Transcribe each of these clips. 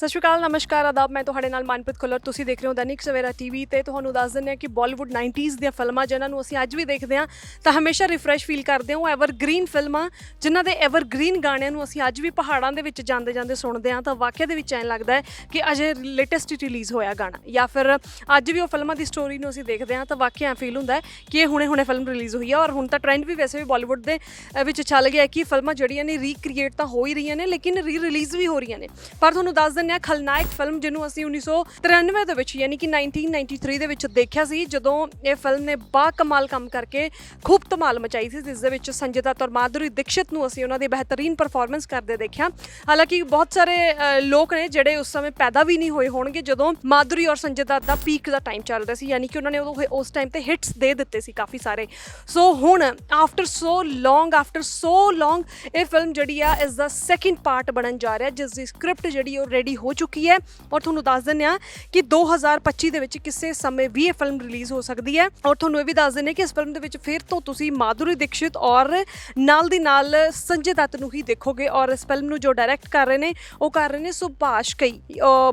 ਸਤਿ ਸ਼੍ਰੀ ਅਕਾਲ, ਨਮਸਕਾਰ, ਆਦਾਬ। ਮੈਂ ਤੁਹਾਡੇ ਨਾਲ ਮਨਪ੍ਰੀਤ ਖੁੱਲਰ। ਤੁਸੀਂ ਦੇਖ ਰਹੇ ਹੋ ਦੈਨਿਕ ਸਵੇਰਾ ਟੀਵੀ ਤੇ ਤੁਹਾਨੂੰ ਦੱਸ ਦਿੰਦੇ ਹਾਂ ਕਿ ਬਾਲੀਵੁੱਡ 90s ਦੀਆਂ ਫਿਲਮਾਂ ਜਿਨ੍ਹਾਂ ਨੂੰ ਅਸੀਂ ਅੱਜ ਵੀ ਦੇਖਦੇ ਹਾਂ, ਤਾਂ ਹਮੇਸ਼ਾ ਰਿਫਰੈਸ਼ ਫੀਲ ਕਰਦੇ ਹਾਂ। ਉਹ ਐਵਰਗ੍ਰੀਨ ਫਿਲਮਾਂ, ਜਿਨ੍ਹਾਂ ਦੇ ਐਵਰਗ੍ਰੀਨ ਗਾਣਿਆਂ ਨੂੰ ਅਸੀਂ ਅੱਜ ਵੀ ਪਹਾੜਾਂ ਦੇ ਵਿੱਚ ਜਾਂਦੇ ਜਾਂਦੇ ਸੁਣਦੇ ਹਾਂ, ਤਾਂ ਵਾਕਿਆ ਦੇ ਵਿੱਚ ਐਂ ਲੱਗਦਾ ਹੈ ਕਿ ਅਜੇ ਲੇਟੈਸਟ ਰਿਲੀਜ਼ ਹੋਇਆ ਗਾਣਾ। ਜਾਂ ਫਿਰ ਅੱਜ ਵੀ ਉਹ ਫਿਲਮਾਂ ਦੀ ਸਟੋਰੀ ਨੂੰ ਅਸੀਂ ਦੇਖਦੇ ਹਾਂ, ਤਾਂ ਵਾਕਿਆ ਫੀਲ ਹੁੰਦਾ ਹੈ ਕਿ ਇਹ ਹੁਣੇ ਹੁਣੇ ਫਿਲਮ ਰਿਲੀਜ਼ ਹੋਈ ਹੈ। ਔਰ ਹੁਣ ਤਾਂ ਟ੍ਰੈਂਡ ਵੀ ਵੈਸੇ ਵੀ ਬਾਲੀਵੁੱਡ ਦੇ ਵਿੱਚ ਚੱਲ ਗਿਆ ਕਿ ਫਿਲਮਾਂ ਜਿਹੜੀਆਂ ਨੇ ਰੀਕ੍ਰੀਏਟ ਤਾਂ ਹੋ ਹੀ ਰਹੀਆਂ ਨੇ, ਲੇਕਿਨ ਰੀ ਰਿਲੀਜ਼ ਵੀ ਹੋ ਰਹੀਆਂ ਨੇ। ਪਰ ਤੁਹਾਨੂੰ ਦੱਸ ਦਿੰਦੇ ਹਾਂ ਖਲਨਾਇਕ ਫਿਲਮ ਜਿਹਨੂੰ ਅਸੀਂ 1993 ਦੇ ਵਿੱਚ ਯਾਨੀ ਕਿ 1993 ਦੇ ਵਿੱਚ ਦੇਖਿਆ ਸੀ, ਜਦੋਂ ਇਹ ਫਿਲਮ ਨੇ ਬਾ ਕਮਾਲ ਕੰਮ ਕਰਕੇ ਖੂਬ ਧਮਾਲ ਮਚਾਈ ਸੀ, ਜਿਸ ਦੇ ਵਿੱਚ ਸੰਜੇ ਦੱਤ ਔਰ ਮਾਧੁਰੀ ਦੀਕਸ਼ਿਤ ਨੂੰ ਅਸੀਂ ਉਹਨਾਂ ਦੀ ਬਿਹਤਰੀਨ ਪਰਫਾਰਮੈਂਸ ਕਰਦੇ ਦੇਖਿਆ। ਹਾਲਾਂਕਿ ਬਹੁਤ ਸਾਰੇ ਲੋਕ ਨੇ ਜਿਹੜੇ ਉਸ ਸਮੇਂ ਪੈਦਾ ਵੀ ਨਹੀਂ ਹੋਏ ਹੋਣਗੇ, ਜਦੋਂ ਮਾਧੁਰੀ ਔਰ ਸੰਜੇ ਦੱਤ ਦਾ ਪੀਕ ਦਾ ਟਾਈਮ ਚੱਲ ਰਿਹਾ ਸੀ, ਯਾਨੀ ਕਿ ਉਹਨਾਂ ਨੇ ਉਦੋਂ ਉਸ ਟਾਈਮ ਤੇ ਹਿਟਸ ਦੇ ਦਿੱਤੇ ਸੀ ਕਾਫੀ ਸਾਰੇ। ਸੋ ਹੁਣ ਆਫਟਰ ਸੋ ਲੌਂਗ ਆਫਟਰ ਸੋ ਲੌਂਗ ਇਹ ਫਿਲਮ ਜਿਹੜੀ ਆ, ਇਸ ਦਾ ਸੈਕਿੰਡ ਪਾਰਟ ਬਣਨ ਜਾ ਰਿਹਾ, ਜਿਸ ਦੀ ਸਕ੍ਰਿਪਟ ਜਿਹੜੀ ਉਹ ਰੈਡੀ ਹੋ ਚੁੱਕੀ ਹੈ। ਔਰ ਤੁਹਾਨੂੰ ਦੱਸ ਦਿੰਦੇ ਆ ਕਿ 2025 ਦੇ ਵਿੱਚ ਕਿਸੇ ਸਮੇਂ ਵੀ ਇਹ ਫਿਲਮ ਰਿਲੀਜ਼ ਹੋ ਸਕਦੀ ਹੈ। ਔਰ ਤੁਹਾਨੂੰ ਇਹ ਵੀ ਦੱਸ ਦਿੰਦੇ ਕਿ ਇਸ ਫਿਲਮ ਦੇ ਵਿੱਚ ਫਿਰ ਤੋਂ ਤੁਸੀਂ ਮਾਧੁਰੀ ਦੀਕਸ਼ਿਤ ਔਰ ਨਾਲ ਦੀ ਨਾਲ ਸੰਜੇ ਦੱਤ ਨੂੰ ਹੀ ਦੇਖੋਗੇ। ਔਰ ਇਸ ਫਿਲਮ ਨੂੰ ਜੋ ਡਾਇਰੈਕਟ ਕਰ ਰਹੇ ਨੇ, ਉਹ ਕਰ ਰਹੇ ਨੇ ਸੁਭਾਸ਼ ਕਈ।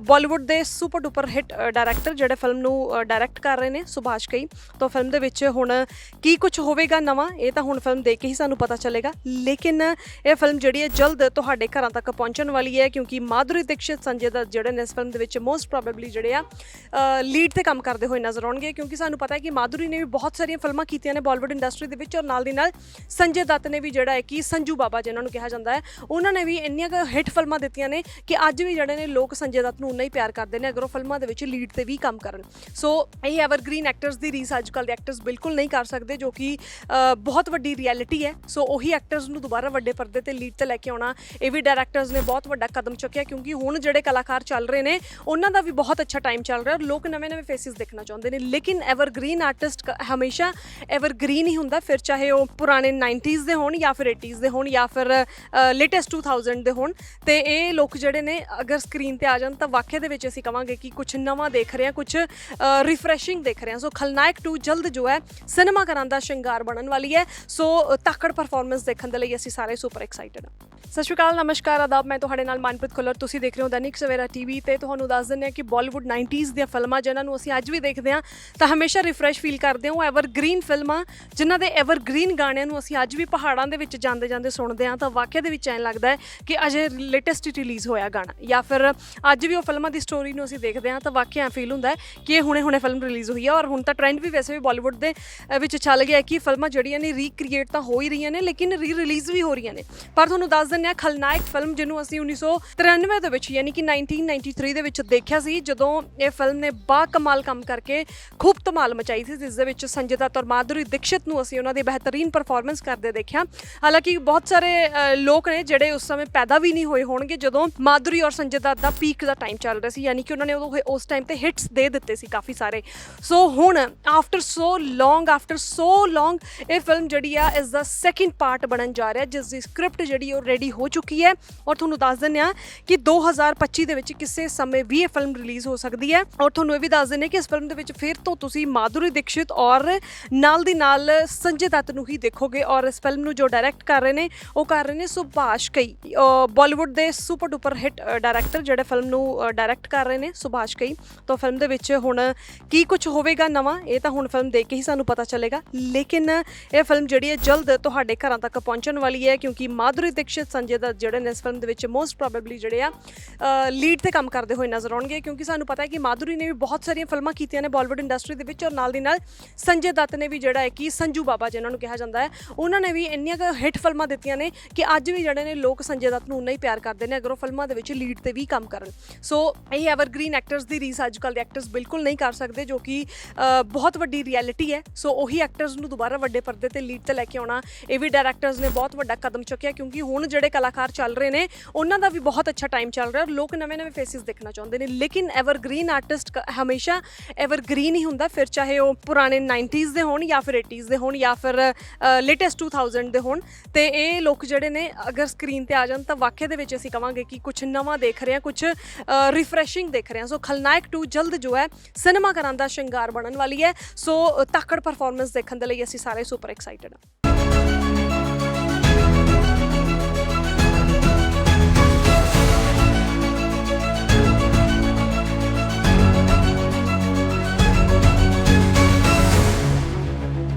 ਬਾਲੀਵੁੱਡ ਦੇ ਸੁਪਰ ਡੂਪਰ ਹਿੱਟ ਡਾਇਰੈਕਟਰ ਜਿਹੜੇ ਫਿਲਮ ਨੂੰ ਡਾਇਰੈਕਟ ਕਰ ਰਹੇ ਨੇ, ਸੁਭਾਸ਼ ਕਈ। ਤਾਂ ਫਿਲਮ ਦੇ ਵਿੱਚ ਹੁਣ ਕੀ ਕੁਝ ਹੋਵੇਗਾ ਨਵਾਂ, ਇਹ ਤਾਂ ਹੁਣ ਫਿਲਮ ਦੇਖ ਕੇ ਹੀ ਸਾਨੂੰ ਪਤਾ ਚੱਲੇਗਾ। ਲੇਕਿਨ ਇਹ ਫਿਲਮ ਜਿਹੜੀ ਹੈ ਜਲਦ ਤੁਹਾਡੇ ਘਰਾਂ ਤੱਕ ਪਹੁੰਚਣ ਵਾਲੀ ਹੈ, ਕਿਉਂਕਿ ਮਾਧੁਰੀ ਦੀਕਸ਼ਿਤ ਸੰਜੇ ਦੱਤ ਜਿਹੜੇ ਨੇ ਇਸ ਫਿਲਮ ਦੇ ਵਿੱਚ ਮੋਸਟ ਪ੍ਰੋਬੇਬਲੀ ਜਿਹੜੇ ਆ ਲੀਡ ਤੇ ਕੰਮ ਕਰਦੇ ਹੋਏ ਨਜ਼ਰ ਆਉਣਗੇ, ਕਿਉਂਕਿ ਸਾਨੂੰ ਪਤਾ ਹੈ ਕਿ ਮਾਧੁਰੀ ਨੇ ਵੀ ਬਹੁਤ ਸਾਰੀਆਂ ਫਿਲਮਾਂ ਕੀਤੀਆਂ ਨੇ ਬਾਲੀਵੁੱਡ ਇੰਡਸਟਰੀ ਦੇ ਵਿੱਚ ਔਰ ਨਾਲ ਦੀ ਨਾਲ ਸੰਜੇ ਦੱਤ ਨੇ ਵੀ ਜਿਹੜਾ ਹੈ ਕਿ ਸੰਜੂ ਬਾਬਾ ਜਿਹਨਾਂ ਨੂੰ ਕਿਹਾ ਜਾਂਦਾ ਹੈ, ਉਹਨਾਂ ਨੇ ਵੀ ਇੰਨੀਆਂ ਕੁ ਹਿੱਟ ਫਿਲਮਾਂ ਦਿੱਤੀਆਂ ਨੇ ਕਿ ਅੱਜ ਵੀ ਜਿਹੜੇ ਨੇ ਲੋਕ ਸੰਜੇ ਦੱਤ ਨੂੰ ਉਨਾ ਹੀ ਪਿਆਰ ਕਰਦੇ ਨੇ ਅਗਰ ਉਹ ਫਿਲਮਾਂ ਦੇ ਵਿੱਚ ਲੀਡ ਤੇ ਵੀ ਕੰਮ ਕਰਨ। ਸੋ ਇਹ ਐਵਰਗ੍ਰੀਨ ਐਕਟਰਸ ਦੀ ਰੀਸ ਅੱਜ ਕੱਲ੍ਹ ਦੇ ਐਕਟਰਸ ਬਿਲਕੁਲ ਨਹੀਂ ਕਰ ਸਕਦੇ, ਜੋ ਕਿ ਬਹੁਤ ਵੱਡੀ ਰਿਐਲਿਟੀ ਹੈ। ਸੋ ਉਹੀ ਐਕਟਰਸ ਨੂੰ ਦੁਬਾਰਾ ਵੱਡੇ ਪਰਦੇ ਤੇ ਲੀਡ ਤੇ ਲੈ ਕੇ ਆਉਣਾ, ਇਹ ਵੀ ਡਾਇਰੈਕਟਰਸ ਨੇ ਬਹੁਤ ਵੱਡਾ ਕਦਮ ਚੁੱਕਿਆ, ਕਿਉਂਕਿ ਹੁਣ ਜਿਹੜੇ ਕਲਾਕਾਰ ਚੱਲ ਰਹੇ ਨੇ, ਉਹਨਾਂ ਦਾ ਵੀ ਬਹੁਤ ਅੱਛਾ ਟਾਈਮ ਚੱਲ ਰਿਹਾ ਔਰ ਲੋਕ ਨਵੇਂ-ਨਵੇਂ ਫੇਸਿਸ ਦੇਖਣਾ ਚਾਹੁੰਦੇ ਨੇ। ਲੇਕਿਨ ਐਵਰਗ੍ਰੀਨ ਆਰਟਿਸਟ ਹਮੇਸ਼ਾ ਐਵਰਗ੍ਰੀਨ ਹੀ ਹੁੰਦਾ। ਫਿਰ ਚਾਹੇ ਉਹ ਪੁਰਾਣੇ 90s ਦੇ ਹੋਣ ਜਾਂ ਫਿਰ 80s ਦੇ ਹੋਣ ਜਾਂ ਫਿਰ ਲੇਟੈਸਟ 2000 ਦੇ ਹੋਣ। ਤੇ ਇਹ ਲੋਕ ਜਿਹੜੇ ਨੇ, ਅਗਰ ਸਕਰੀਨ ਤੇ ਆ ਜਾਣ ਤਾਂ ਵਾਕਿਆ ਦੇ ਵਿੱਚ ਅਸੀਂ ਕਵਾਂਗੇ ਕਿ ਕੁਝ ਨਵਾਂ ਦੇਖ ਰਹੇ ਹਾਂ ਕੁਝ ਰਿਫਰੈਸ਼ਿੰਗ ਦੇਖ ਰਹੇ ਹਾਂ ਸੋ ਖਲਨਾਇਕ 2 ਜਲਦ ਜੋ ਹੈ ਸਿਨੇਮਾ ਘਰਾਂ ਦਾ ਸ਼ਿੰਗਾਰ ਬਣਨ ਵਾਲੀ ਹੈ। ਸੋ ਤਾਕੜ ਪਰਫਾਰਮੈਂਸ ਦੇਖਣ ਦੇ ਲਈ ਅਸੀਂ ਸਾਰੇ ਸੁਪਰ ਐਕਸਾਈਟਡ ਹਾਂ। ਸਤਿ ਸ਼੍ਰੀ ਅਕਾਲ, ਨਮਸਕਾਰ ਆਦਾਬ ਮੈਂ ਤੁਹਾਡੇ ਨਾਲ ਮਨਪ੍ਰੀਤ ਖੁੱਲਰ। ਤੁਸੀਂ ਦੇਖ ਰਹੇ ਹੋ ਦੈਨਿਕ ਸਵੇਰਾ ਟੀਵੀ ਤੇ ਤੁਹਾਨੂੰ ਦੱਸ ਦਿੰਦੇ ਹਾਂ ਕਿ ਬਾਲੀਵੁੱਡ 90s ਦੀਆਂ ਫਿਲਮਾਂ ਜਿਨ੍ਹਾਂ ਨੂੰ ਅਸੀਂ ਅੱਜ ਵੀ ਦੇਖਦੇ ਹਾਂ, ਤਾਂ ਹਮੇਸ਼ਾ ਰਿਫਰੈਸ਼ ਫੀਲ ਕਰਦੇ ਹਾਂ। ਉਹ ਐਵਰਗ੍ਰੀਨ ਫਿਲਮਾਂ ਜਿਨ੍ਹਾਂ ਦੇ ਐਵਰਗ੍ਰੀਨ ਗਾਣਿਆਂ ਨੂੰ ਅਸੀਂ ਅੱਜ ਵੀ ਪਹਾੜਾਂ ਦੇ ਵਿੱਚ ਜਾਂਦੇ ਜਾਂਦੇ ਸੁਣਦੇ ਹਾਂ, ਤਾਂ ਵਾਕਿਆ ਦੇ ਵਿੱਚ ਐਂ ਲੱਗਦਾ ਹੈ ਕਿ ਅਜੇ ਲੇਟੈਸਟ ਰਿਲੀਜ਼ ਹੋਇਆ ਗਾਣਾ। ਜਾਂ ਫਿਰ ਅੱਜ ਵੀ ਉਹ ਫਿਲਮਾਂ ਦੀ ਸਟੋਰੀ ਨੂੰ ਅਸੀਂ ਦੇਖਦੇ ਹਾਂ, ਤਾਂ ਵਾਕਿਆ ਫੀਲ ਹੁੰਦਾ ਹੈ ਕਿ ਇਹ ਹੁਣੇ ਹੁਣੇ ਫਿਲਮ ਰਿਲੀਜ਼ ਹੋਈ ਹੈ। ਔਰ ਹੁਣ ਤਾਂ ਟ੍ਰੈਂਡ ਵੀ ਵੈਸੇ ਵੀ ਬਾਲੀਵੁੱਡ ਦੇ ਵਿੱਚ ਚੱਲ ਗਿਆ ਕਿ ਫਿਲਮਾਂ ਜਿਹੜੀਆਂ ਨੇ ਰੀਕ੍ਰੀਏਟ ਤਾਂ ਹੋ ਹੀ ਰਹੀਆਂ ਨੇ, ਲੇਕਿਨ ਰੀ ਰਿਲੀਜ਼ ਵੀ ਹੋ ਰਹੀਆਂ ਨੇ। ਪਰ ਤੁਹਾਨੂੰ ਦੱਸ ਦਿੰਦੇ ਹਾਂ, ਖਲਨਾਇਕ ਫਿਲਮ ਜਿਹਨੂੰ ਅਸੀਂ 1993 ਦੇ ਵਿੱਚ, ਯਾਨੀ ਕਿ 1993 ਦੇ ਵਿੱਚ ਦੇਖਿਆ ਸੀ, ਜਦੋਂ ਇਹ ਫਿਲਮ ਨੇ ਬਾ ਕਮਾਲ ਕੰਮ ਕਰਕੇ ਖੂਬ ਧਮਾਲ ਮਚਾਈ ਸੀ, ਜਿਸ ਦੇ ਵਿੱਚ ਸੰਜੇ ਦੱਤ ਔਰ ਮਾਧੁਰੀ ਦੀਕਸ਼ਿਤ ਨੂੰ ਅਸੀਂ ਉਹਨਾਂ ਦੀ ਬਿਹਤਰੀਨ ਪਰਫਾਰਮੈਂਸ ਕਰਦੇ ਦੇਖਿਆ। ਹਾਲਾਂਕਿ ਬਹੁਤ ਸਾਰੇ ਲੋਕ ਨੇ ਜਿਹੜੇ ਉਸ ਸਮੇਂ ਪੈਦਾ ਵੀ ਨਹੀਂ ਹੋਏ ਹੋਣਗੇ, ਜਦੋਂ ਮਾਧੁਰੀ ਔਰ ਸੰਜੇ ਦੱਤ ਦਾ ਪੀਕ ਦਾ ਟਾਈਮ ਚੱਲ ਰਿਹਾ ਸੀ, ਯਾਨੀ ਕਿ ਉਹਨਾਂ ਨੇ ਉਦੋਂ ਉਸ ਟਾਈਮ ਤੇ ਹਿੱਟਸ ਦੇ ਦਿੱਤੇ ਸੀ ਕਾਫੀ ਸਾਰੇ। ਸੋ ਹੁਣ ਆਫਟਰ ਸੋ ਲੌਂਗ ਆਫਟਰ ਸੋ ਲੌਂਗ ਇਹ ਫਿਲਮ ਜਿਹੜੀ ਆ, ਇਸ ਦਾ ਸੈਕਿੰਡ ਪਾਰਟ ਬਣਨ ਜਾ ਰਿਹਾ, ਜਿਸ ਦੀ ਸਕ੍ਰਿਪਟ ਜਿਹੜੀ ਉਹ ਰੈਡੀ ਹੋ ਚੁੱਕੀ ਹੈ। ਔਰ ਤੁਹਾਨੂੰ ਦੱਸ ਦਿੰਦੇ ਆ ਕਿ 2025 ਦੇ ਵਿੱਚ ਕਿਸੇ ਸਮੇਂ ਵੀ ਇਹ ਫਿਲਮ ਰਿਲੀਜ਼ ਹੋ ਸਕਦੀ ਹੈ। ਔਰ ਤੁਹਾਨੂੰ ਇਹ ਵੀ ਦੱਸ ਦਿੰਦੇ ਕਿ ਇਸ ਫਿਲਮ ਦੇ ਵਿੱਚ ਫਿਰ ਤੋਂ ਤੁਸੀਂ ਮਾਧੁਰੀ ਦੀਕਸ਼ਿਤ ਔਰ ਨਾਲ ਦੀ ਨਾਲ ਸੰਜੇ ਦੱਤ ਨੂੰ ਹੀ ਦੇਖੋਗੇ। ਔਰ ਇਸ ਫਿਲਮ ਨੂੰ ਜੋ ਡਾਇਰੈਕਟ ਕਰ ਰਹੇ ਨੇ, ਉਹ ਕਰ ਰਹੇ ਨੇ ਸੁਭਾਸ਼ ਕਈ। ਬਾਲੀਵੁੱਡ ਦੇ ਸੁਪਰ ਡੁਪਰ ਹਿੱਟ ਡਾਇਰੈਕਟਰ ਜਿਹੜੇ ਫਿਲਮ ਨੂੰ ਡਾਇਰੈਕਟ ਕਰ ਰਹੇ ਨੇ, ਸੁਭਾਸ਼ ਕਈ। ਤਾਂ ਫਿਲਮ ਦੇ ਵਿੱਚ ਹੁਣ ਕੀ ਕੁਝ ਹੋਵੇਗਾ ਨਵਾਂ, ਇਹ ਤਾਂ ਹੁਣ ਫਿਲਮ ਦੇਖ ਕੇ ਹੀ ਸਾਨੂੰ ਪਤਾ ਚੱਲੇਗਾ। ਲੇਕਿਨ ਇਹ ਫਿਲਮ ਜਿਹੜੀ ਹੈ ਜਲਦ ਤੁਹਾਡੇ ਘਰਾਂ ਤੱਕ ਪਹੁੰਚਣ ਵਾਲੀ ਹੈ, ਕਿਉਂਕਿ ਮਾਧੁਰੀ ਦੀਕਸ਼ਿਤ, ਸੰਜੇ ਦੱਤ ਜਿਹੜੇ ਨੇ ਇਸ ਫਿਲਮ ਦੇ ਵਿੱਚ ਮੋਸਟ ਪ੍ਰੋਬੇਬਲੀ ਜਿਹੜੇ ਆ ਲੀਡ ਤੇ ਕੰਮ ਕਰਦੇ ਹੋਏ ਨਜ਼ਰ ਆਉਣਗੇ, ਕਿਉਂਕਿ ਸਾਨੂੰ ਪਤਾ ਹੈ ਕਿ ਮਾਧੁਰੀ ਨੇ ਵੀ ਬਹੁਤ ਸਾਰੀਆਂ ਫਿਲਮਾਂ ਕੀਤੀਆਂ ਨੇ ਬਾਲੀਵੁੱਡ ਇੰਡਸਟਰੀ ਦੇ ਵਿੱਚ ਔਰ ਨਾਲ ਦੀ ਨਾਲ ਸੰਜੇ ਦੱਤ ਨੇ ਵੀ ਜਿਹੜਾ ਹੈ ਕਿ ਸੰਜੂ ਬਾਬਾ ਜਿਹਨਾਂ ਨੂੰ ਕਿਹਾ ਜਾਂਦਾ ਹੈ, ਉਹਨਾਂ ਨੇ ਵੀ ਇੰਨੀਆਂ ਕੁ ਹਿੱਟ ਫਿਲਮਾਂ ਦਿੱਤੀਆਂ ਨੇ ਕਿ ਅੱਜ ਵੀ ਜਿਹੜੇ ਨੇ ਲੋਕ ਸੰਜੇ ਦੱਤ ਨੂੰ ਉਨਾ ਹੀ ਪਿਆਰ ਕਰਦੇ ਨੇ, ਅਗਰ ਉਹ ਫਿਲਮਾਂ ਦੇ ਵਿੱਚ ਲੀਡ ਤੇ ਵੀ ਕੰਮ ਕਰਨ। ਸੋ ਇਹ ਐਵਰਗ੍ਰੀਨ ਐਕਟਰਸ ਦੀ ਰੀਸ ਅੱਜ ਕੱਲ੍ਹ ਦੇ ਐਕਟਰਸ ਬਿਲਕੁਲ ਨਹੀਂ ਕਰ ਸਕਦੇ, ਜੋ ਕਿ ਬਹੁਤ ਵੱਡੀ ਰਿਐਲਿਟੀ ਹੈ। ਸੋ ਉਹੀ ਐਕਟਰਸ ਨੂੰ ਦੁਬਾਰਾ ਵੱਡੇ ਪਰਦੇ ਤੇ ਲੀਡ ਤੇ ਲੈ ਕੇ ਆਉਣਾ, ਇਹ ਵੀ ਡਾਇਰੈਕਟਰਸ ਨੇ ਬਹੁਤ ਵੱਡਾ ਕਦਮ ਚੁੱਕਿਆ, ਕਿਉਂਕਿ ਹੁਣ ਜਿਹੜੇ ਕਲਾਕਾਰ ਚੱਲ ਰਹੇ ਨੇ, ਉਹਨਾਂ ਦਾ ਵੀ ਬਹੁਤ ਅੱਛਾ ਟਾਈਮ ਚੱਲ ਰਿਹਾ, ਔਰ ਲੋਕ ਨਵੇਂ-ਨਵੇਂ ਫੇਸਿਸ ਦੇਖਣਾ ਚਾਹੁੰਦੇ ਨੇ, ਲੇਕਿਨ ਐਵਰਗ੍ਰੀਨ ਆਰਟਿਸਟ ਹਮੇਸ਼ਾ ਐਵਰਗ੍ਰੀਨ ਹੀ ਹੁੰਦਾ, ਫਿਰ ਚਾਹੇ ਉਹ ਪੁਰਾਣੇ 90s ਦੇ ਹੋਣ ਜਾਂ ਫਿਰ 80s ਦੇ ਹੋਣ ਜਾਂ ਫਿਰ ਲੇਟੈਸਟ 2000 ਦੇ ਹੋਣ। ਤੇ ਇਹ ਲੋਕ ਜਿਹੜੇ ਨੇ, ਅਗਰ ਸਕਰੀਨ ਤੇ ਆ ਜਾਣ ਤਾਂ ਵਾਕਿਆ ਦੇ ਵਿੱਚ ਅਸੀਂ ਕਵਾਂਗੇ ਕਿ ਕੁਝ ਨਵਾਂ ਦੇਖ ਰਹੇ ਹਾਂ ਕੁਝ ਰਿਫਰੈਸ਼ਿੰਗ ਦੇਖ ਰਹੇ ਹਾਂ। ਸੋ ਖਲਨਾਇਕ 2 ਜਲਦ ਜੋ ਹੈ ਸਿਨੇਮਾ ਘਰਾਂ ਦਾ ਸ਼ਿੰਗਾਰ ਬਣਨ ਵਾਲੀ ਹੈ। ਸੋ ਤਾਕੜ ਪਰਫਾਰਮੈਂਸ ਦੇਖਣ ਦੇ ਲਈ ਅਸੀਂ ਸਾਰੇ ਸੁਪਰ ਐਕਸਾਈਟਡ ਹਾਂ।